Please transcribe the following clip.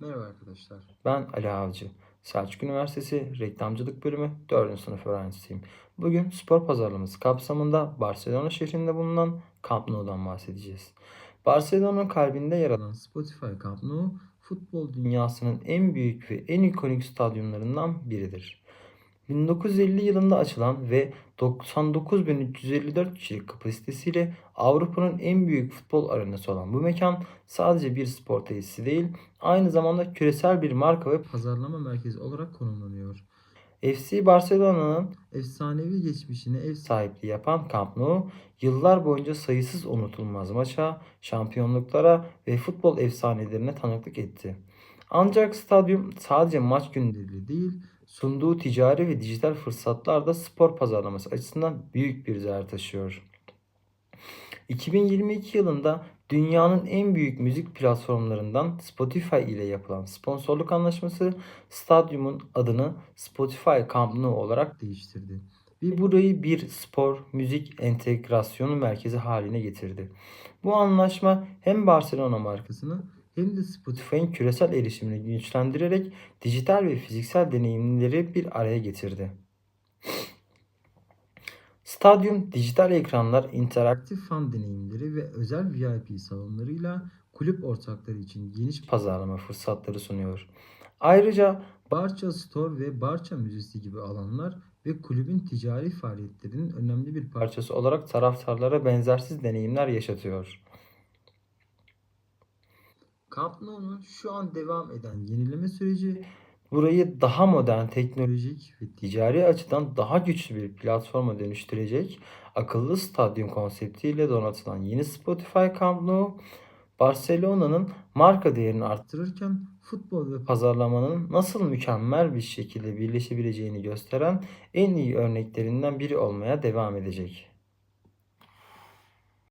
Merhaba arkadaşlar. Ben Ali Avcı. Selçuk Üniversitesi Reklamcılık Bölümü 4. sınıf öğrencisiyim. Bugün spor pazarlaması kapsamında Barcelona şehrinde bulunan Camp Nou'dan bahsedeceğiz. Barcelona kalbinde yer alan Spotify Camp Nou, futbol dünyasının en büyük ve en ikonik stadyumlarından biridir. 1950 yılında açılan ve 99.354 kişilik kapasitesiyle Avrupa'nın en büyük futbol arenası olan bu mekan sadece bir spor tesisi değil, aynı zamanda küresel bir marka ve Pazarlama merkezi olarak konumlanıyor. FC Barcelona'nın Efsanevi geçmişine ev sahipliği yapan Camp Nou, yıllar boyunca sayısız unutulmaz maça, şampiyonluklara ve futbol efsanelerine tanıklık etti. Ancak stadyum sadece maç günleri değil, sunduğu ticari ve dijital fırsatlar da spor pazarlaması açısından büyük bir değer taşıyor. 2022 yılında dünyanın en büyük müzik platformlarından Spotify ile yapılan sponsorluk anlaşması stadyumun adını Spotify Camp Nou olarak değiştirdi. ve burayı bir spor, müzik entegrasyonu merkezi haline getirdi. Bu anlaşma hem Barcelona markasını hem de Spotify'ın küresel erişimini güçlendirerek dijital ve fiziksel deneyimleri bir araya getirdi. Stadyum dijital ekranlar, interaktif Aktif fan deneyimleri ve özel VIP salonlarıyla kulüp ortakları için geniş pazarlama fırsatları sunuyor. Ayrıca Barça Store ve Barça Müzesi gibi alanlar ve kulübün ticari faaliyetlerinin önemli bir parçası olarak taraftarlara benzersiz deneyimler yaşatıyor. Camp Nou'nun şu an devam eden yenileme süreci Burayı daha modern, teknolojik ve ticari açıdan daha güçlü bir platforma dönüştürecek akıllı stadyum konseptiyle donatılan yeni Spotify Camp Nou, Barcelona'nın marka değerini arttırırken futbol ve pazarlamanın nasıl mükemmel bir şekilde birleşebileceğini gösteren en iyi örneklerinden biri olmaya devam edecek.